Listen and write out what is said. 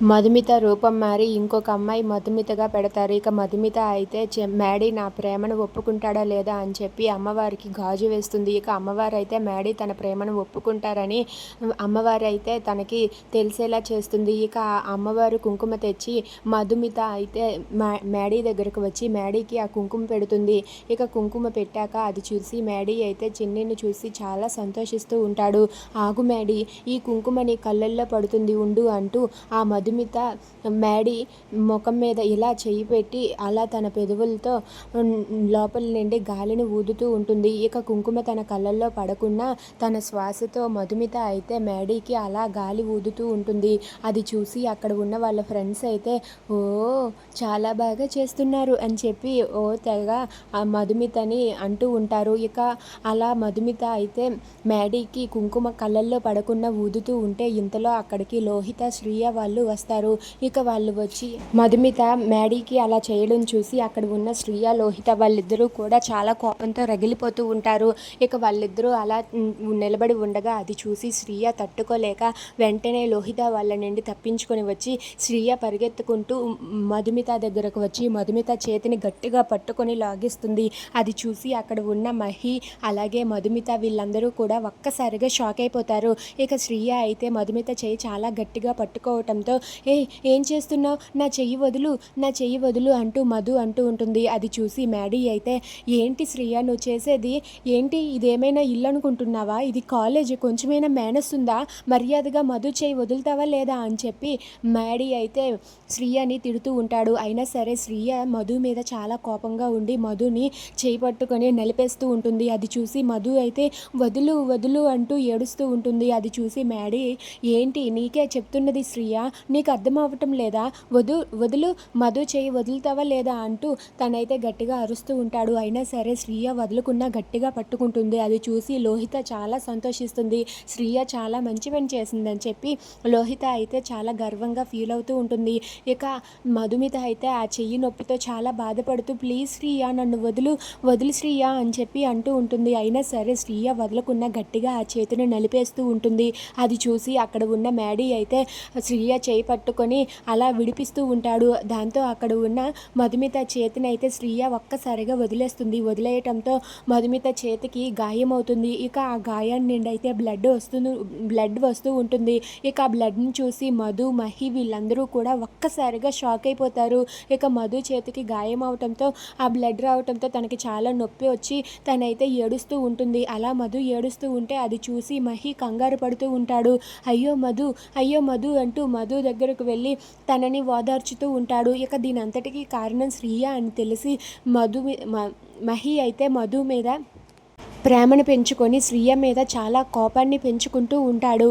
మధుమిత రూపం మారి ఇంకొక అమ్మాయి మధుమితగా పెడతారు. ఇక మధుమిత అయితే మేడీ నా ప్రేమను ఒప్పుకుంటాడా లేదా అని చెప్పి అమ్మవారికి గాజు వేస్తుంది. ఇక అమ్మవారు అయితే మేడీ తన ప్రేమను ఒప్పుకుంటారని అమ్మవారు అయితే తనకి తెలిసేలా చేస్తుంది. ఇక అమ్మవారు కుంకుమ తెచ్చి మధుమిత అయితే మేడీ దగ్గరకు వచ్చి మేడీకి ఆ కుంకుమ పెడుతుంది. ఇక కుంకుమ పెట్టాక అది చూసి మేడీ అయితే చిన్నిని చూసి చాలా సంతోషిస్తూ ఉంటాడు. ఆగు మేడీ ఈ కుంకుమని కళ్ళల్లో పడుతుంది ఉండు అంటూ ఆ మధు మధుమిత మేడి ముఖం మీద ఇలా చేయి పెట్టి అలా తన పెదవులతో లోపల నుండి గాలిని ఊదుతూ ఉంటుంది. ఇక కుంకుమ తన కళ్ళల్లో పడకుండా తన శ్వాసతో మధుమిత అయితే మేడీకి అలా గాలి ఊదుతూ ఉంటుంది. అది చూసి అక్కడ ఉన్న వాళ్ళ ఫ్రెండ్స్ అయితే ఓ చాలా బాగా చేస్తున్నారు అని చెప్పి ఓ తెగ ఆ మధుమితని అంటూ ఉంటారు. ఇక అలా మధుమిత అయితే మేడీకి కుంకుమ కళ్ళల్లో పడకుండా ఊదుతూ ఉంటే ఇంతలో అక్కడికి లోహిత శ్రీయ వాళ్ళు వస్తారు. ఇక వాళ్ళు వచ్చి మధుమిత మ్యాడీకి అలా చేయడం చూసి అక్కడ ఉన్న శ్రీయ లోహిత వాళ్ళిద్దరూ కూడా చాలా కోపంతో రగిలిపోతూ ఉంటారు. ఇక వాళ్ళిద్దరూ అలా నిలబడి ఉండగా అది చూసి శ్రీయ తట్టుకోలేక వెంటనే లోహిత వాళ్ళ నుండి తప్పించుకొని వచ్చి శ్రీయ పరిగెత్తుకుంటూ మధుమిత దగ్గరకు వచ్చి మధుమిత చేతిని గట్టిగా పట్టుకొని లాగిస్తుంది. అది చూసి అక్కడ ఉన్న మహి అలాగే మధుమిత వీళ్ళందరూ కూడా ఒక్కసారిగా షాక్ అయిపోతారు. ఇక శ్రీయ అయితే మధుమిత చేయి చాలా గట్టిగా పట్టుకోవటంతో ఏ ఏం చేస్తున్నావు? నా చెయ్యి వదులు నా చెయ్యి వదులు అంటూ మధు అంటూ ఉంటుంది. అది చూసి మ్యాడీ అయితే ఏంటి శ్రీయ నువ్వు చేసేది? ఏంటి? ఇదేమైనా ఇల్లు అనుకుంటున్నావా? ఇది కాలేజ్ కొంచెమైనా మేనస్ ఉందా? మర్యాదగా మధు చేయి వదులుతావా లేదా అని చెప్పి మ్యాడీ అయితే శ్రీయని తిడుతూ ఉంటాడు. అయినా సరే శ్రీయ మధు మీద చాలా కోపంగా ఉండి మధుని చేయి పట్టుకొని నలిపేస్తూ ఉంటుంది. అది చూసి మధు అయితే వదులు వదులు అంటూ ఏడుస్తూ ఉంటుంది. అది చూసి మ్యాడీ ఏంటి? నీకే చెప్తున్నది శ్రీయ నీకు అర్థం అవ్వటం లేదా? వదు వదులు మధు చేయి వదులుతావా లేదా అంటూ తనైతే గట్టిగా అరుస్తూ ఉంటాడు. అయినా సరే శ్రీయ వదులుకున్నా గట్టిగా పట్టుకుంటుంది. అది చూసి లోహిత చాలా సంతోషిస్తుంది. శ్రీయ చాలా మంచి పని చేసిందని చెప్పి లోహిత అయితే చాలా గర్వంగా ఫీల్ అవుతూ ఉంటుంది. ఇక మధుమిత అయితే ఆ చెయ్యి నొప్పితో చాలా బాధపడుతూ ప్లీజ్ శ్రీయ నన్ను వదులు వదులు శ్రీయ అని చెప్పి అంటూ ఉంటుంది. అయినా సరే శ్రీయ వదలకున్న గట్టిగా ఆ చేతిని నలిపేస్తూ ఉంటుంది. అది చూసి అక్కడ ఉన్న మ్యాడీ అయితే శ్రీయ చేయి పట్టుకొని అలా విడిపిస్తూ ఉంటాడు. దాంతో అక్కడ ఉన్న మధుమిత చేతిని అయితే శ్రీయ ఒక్కసారిగా వదిలేస్తుంది. వదిలేయటంతో మధుమిత చేతికి గాయం అవుతుంది ఇక ఆ గాయం నిండి అయితే బ్లడ్ వస్తుంది బ్లడ్ వస్తూ ఉంటుంది. ఇక ఆ బ్లడ్ని చూసి మధు మహి వీళ్ళందరూ కూడా ఒక్కసారిగా షాక్ అయిపోతారు. ఇక మధు చేతికి గాయం అవటంతో ఆ బ్లడ్ రావటంతో తనకి చాలా నొప్పి వచ్చి తనైతే ఏడుస్తూ ఉంటుంది. అలా మధు ఏడుస్తూ ఉంటే అది చూసి మహి కంగారు పడుతూ ఉంటాడు. అయ్యో మధు అయ్యో మధు అంటూ మధు దగ్గర దగ్గరకు వెళ్ళి తనని ఓదార్చుతూ ఉంటాడు. ఇక దీని అంతటికీ కారణం శ్రీయ అని తెలిసి మధు మహి అయితే మధు మీద ప్రేమను పెంచుకొని శ్రీయ మీద చాలా కోపాన్ని పెంచుకుంటూ ఉంటాడు.